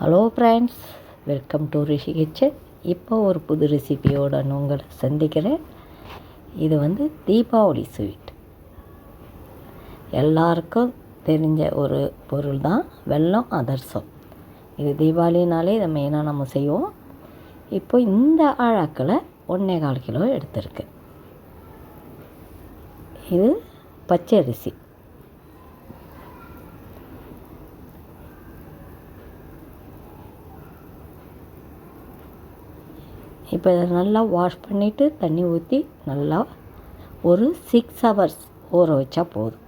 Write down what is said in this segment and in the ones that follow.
Hello friends welcome to Rishi kitchen இப்போ ஒரு புது ரெசிபியோட நான் உங்களை சந்திக்கிறேன். இது வந்து தீபாவளி ஸ்வீட் எல்லாருக்கும் தெரிஞ்ச ஒரு பொருள் தான் வெல்லம் அதர்சம். இது தீபாவளினாலே இதை மெயினாக நம்ம செய்வோம். இப்போ இந்த ஆழாக்களை ஒன்றே கால் கிலோ எடுத்திருக்கு. இது பச்சரிசி. இப்போ இதை நல்லா வாஷ் பண்ணிவிட்டு தண்ணி ஊற்றி நல்லா ஒரு சிக்ஸ் ஹவர்ஸ் ஊற வச்சா போதும்.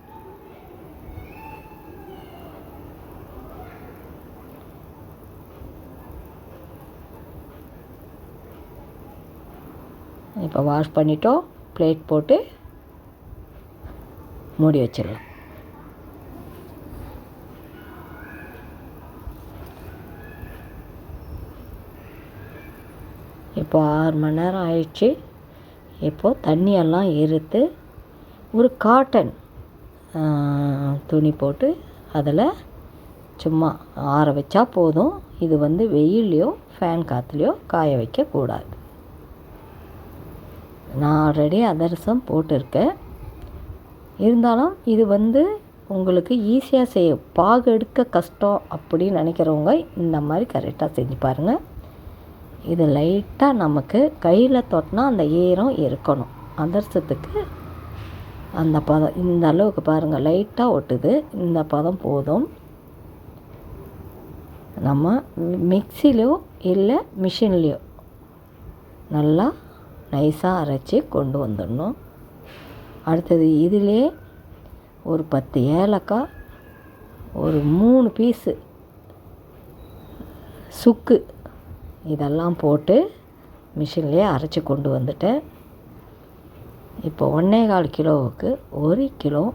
இப்போ வாஷ் பண்ணிட்டோம். பிளேட் போட்டு மூடி வச்சிடலாம். இப்போ ஆறு மணி நேரம் ஆயிடுச்சு. இப்போது தண்ணியெல்லாம் எறுத்து ஒரு காட்டன் துணி போட்டு அதில் சும்மா ஆற வச்சா போதும். இது வந்து வெயில்லையோ ஃபேன் காற்றுலையோ காய வைக்கக்கூடாது. நான் ஆல்ரெடி அதரசம் போட்டிருக்கேன். இருந்தாலும் இது வந்து உங்களுக்கு ஈஸியாக செய்ய பாகு எடுக்க கஷ்டம் அப்படின்னு நினைக்கிறவங்க இந்த மாதிரி கரெக்டாக செஞ்சு பாருங்கள் இது லைட்டாக நமக்கு கையில் தொட்டினா அந்த ஈரம் இருக்கணும். அதர்சத்துக்கு அந்த பதம் இந்த அளவுக்கு பாருங்கள் லைட்டாக ஒட்டுது. இந்த பதம் போதும். நம்ம மிக்சிலையோ இல்லை மிஷின்லேயோ நல்லா நைஸாக அரைச்சி கொண்டு வந்துடணும். அடுத்தது இதிலே ஒரு பத்து ஏலக்காய் ஒரு மூணு பீஸு சுக்கு இதெல்லாம் போட்டு மிஷின்லேயே அரைச்சி கொண்டு வந்துட்டேன். இப்போ ஒன்றே கால் கிலோவுக்கு ஒரு கிலோ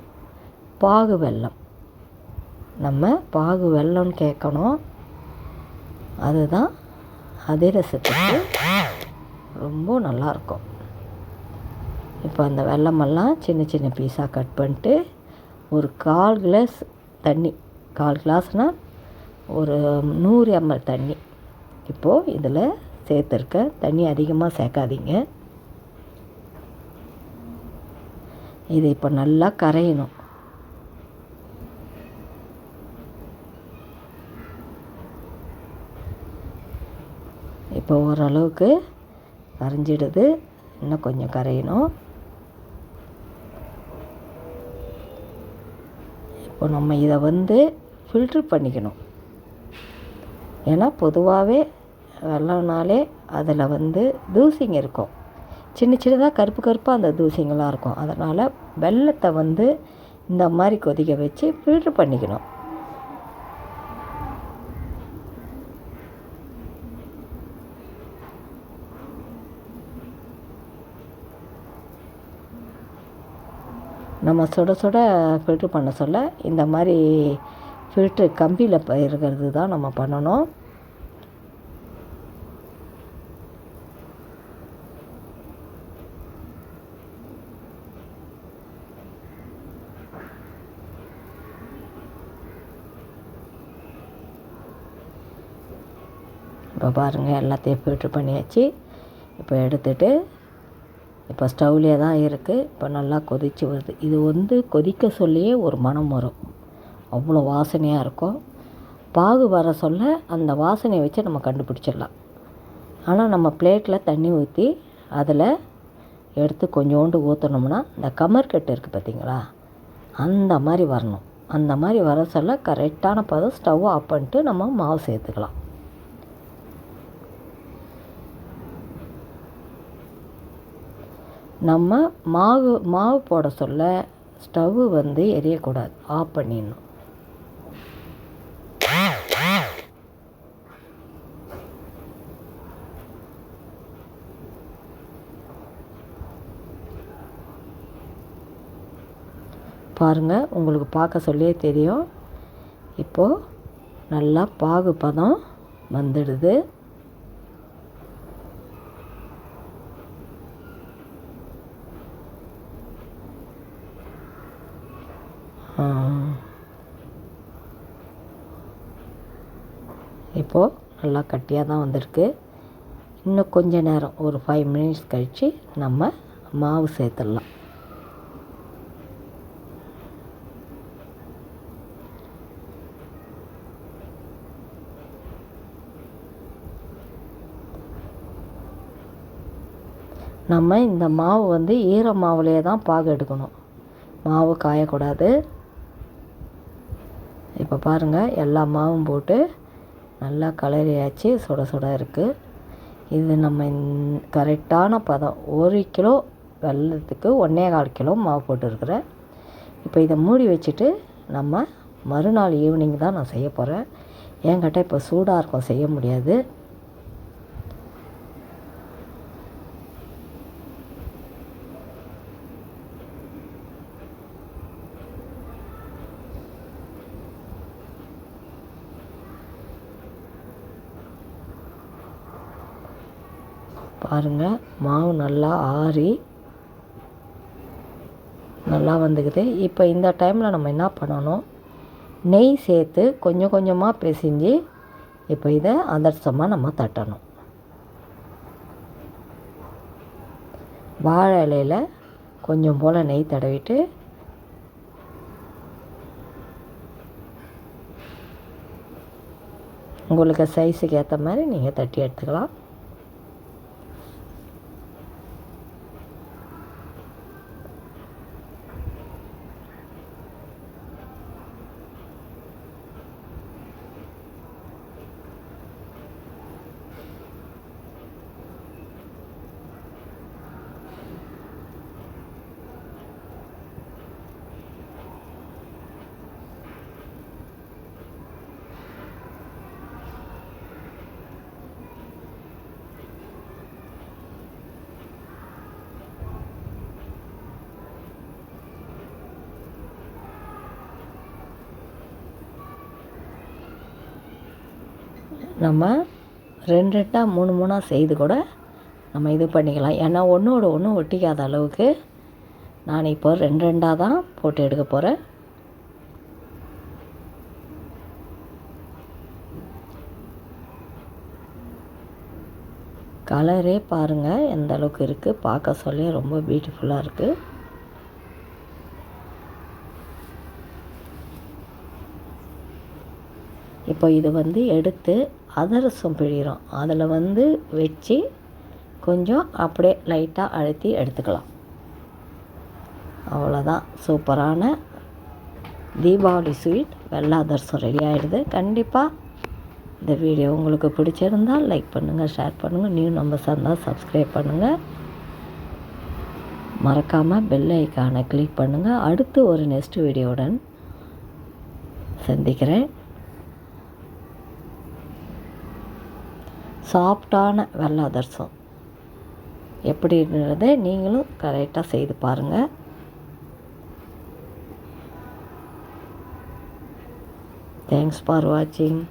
பாகு வெல்லம். நம்ம பாகு வெல்லம்னு கேட்கணும். அதுதான் அதிரசத்துக்கு ரொம்ப நல்லாயிருக்கும். இப்போ அந்த வெள்ளமெல்லாம் சின்ன சின்ன பீஸாக கட் பண்ணிட்டு ஒரு கால் கிளாஸ் தண்ணி. கால் கிளாஸ்னால் ஒரு நூறு எம்எல் தண்ணி. இப்போது இதில் சேர்த்துருக்க தண்ணி அதிகமாக சேர்க்காதீங்க. இது இப்போ நல்லா கரையணும். இப்போ ஓரளவுக்கு கரைஞ்சிடுது. இன்னும் கொஞ்சம் கரையணும். இப்போ நம்ம இதை வந்து ஃபில்ட்ரு பண்ணிக்கணும். ஏன்னா பொதுவாகவே வெள்ளம்னாலே அதில் வந்து தூசிங்க இருக்கும். சின்ன சின்னதாக கருப்பு கருப்பாக அந்த தூசிங்கெல்லாம் இருக்கும். அதனால் வெள்ளத்தை வந்து இந்த மாதிரி கொதிக்க வச்சு ஃபில்ட்ரு பண்ணிக்கணும். நம்ம சுட சுட ஃபில்ட்ரு பண்ண சொல்ல இந்த மாதிரி ஃபில்ட்ரு கம்பியில் இருக்கிறது தான் நம்ம பண்ணணும். இப்போ பாருங்கள் எல்லாத்தையும் ஃபில்ட்ரு பண்ணியாச்சு. இப்போ எடுத்துட்டு இப்போ ஸ்டவ்லேயே தான் இருக்குது இப்போ நல்லா கொதித்து வருது. இது வந்து கொதிக்க சொல்லியே ஒரு மனம் வரும். அவ்வளோ வாசனையாக இருக்கும். பாகு வர சொல்ல அந்த வாசனையை வச்சு நம்ம கண்டுபிடிச்சிடலாம். ஆனால் நம்ம பிளேட்டில் தண்ணி ஊற்றி அதில் எடுத்து கொஞ்சோண்டு ஊற்றினோம்னா இந்த கமர்கட்டு இருக்குது பார்த்தீங்களா? அந்த மாதிரி வரணும். அந்த மாதிரி வர சொல்ல கரெக்டான பதம் ஸ்டவ் ஆஃப் பண்ணிட்டு நம்ம மாவு சேர்த்துக்கலாம். நம்ம மாவு மாவு போட சொல்ல ஸ்டவ்வு வந்து எரியக்கூடாது. ஆஃப் பண்ணிடணும். பாருங்கள் உங்களுக்கு பார்க்க சொல்லியே தெரியும். இப்போது நல்லா பாகு பதம் வந்துடுது. இப்போது நல்லா கட்டியாக தான் வந்திருக்கு. இன்னும் கொஞ்ச நேரம் ஒரு ஃபைவ் மினிட்ஸ் கழித்து நம்ம மாவு சேர்த்துடலாம். நம்ம இந்த மாவு வந்து ஈர மாவுலேயே தான் பாகு எடுக்கணும். மாவு காயக்கூடாது. இப்போ பாருங்கள் எல்லா மாவும் போட்டு நல்லா கலரியாச்சு சுட சுட இருக்குது இது நம்ம கரெக்டான பதம். ஒரு கிலோ வெள்ளத்துக்கு ஒன்றே கால் கிலோ மாவு போட்டுருக்குறேன். இப்போ இதை மூடி வச்சுட்டு நம்ம மறுநாள் ஈவினிங் தான் நான் செய்ய போகிறேன் என்கிட்ட இப்போ சூடாக இருக்கும் செய்ய முடியாது. பாருங்கள் மாவு நல்லா ஆறி நல்லா வந்துக்குது இப்போ இந்த டைமில் நம்ம என்ன பண்ணணும்? நெய் சேர்த்து கொஞ்சம் கொஞ்சமாக பிசைஞ்சு இப்போ இதை அதர்சமாக நம்ம தட்டணும். வாழை இலையில் கொஞ்சம் போல் நெய் தடவிட்டு உங்களுக்கு சைஸுக்கு ஏற்ற மாதிரி நீங்கள் தட்டி எடுத்துக்கலாம். நம்ம ரெண்டு ரெண்டாக மூணு மூணாக செய்து கூட நம்ம இது பண்ணிக்கலாம். ஏன்னா ஒன்றோட ஒன்று ஒட்டிக்காத அளவுக்கு நான் இப்போ ரெண்டு ரெண்டாக தான் போட்டு எடுக்க போகிறேன் கலரே பாருங்கள் எந்த அளவுக்கு இருக்குது பார்க்க சொல்லி ரொம்ப பியூட்டிஃபுல்லாக இருக்குது இப்போ இது வந்து எடுத்து அதிரசம் பிழிகிறோம். அதில் வந்து வச்சு கொஞ்சம் அப்படியே லைட்டாக அழுத்தி எடுத்துக்கலாம். அவ்வளோதான். சூப்பரான தீபாவளி ஸ்வீட் வெள்ளை அதிரசம் ரெடி ஆகிடுது கண்டிப்பாக இந்த வீடியோ உங்களுக்கு பிடிச்சிருந்தால் லைக் பண்ணுங்கள் ஷேர் பண்ணுங்கள் நியூ நம்பர்ஸாக இருந்தால் சப்ஸ்கிரைப் பண்ணுங்கள் மறக்காமல் பெல் ஐக்கானை கிளிக் பண்ணுங்கள் அடுத்து ஒரு நெக்ஸ்ட் வீடியோவுடன் சந்திக்கிறேன். சாஃப்டான வெள்ளை அதிரசம் எப்படின்றதை நீங்களும் கரெக்டாக செய்து பாருங்கள் தேங்க்ஸ் ஃபார் வாட்சிங்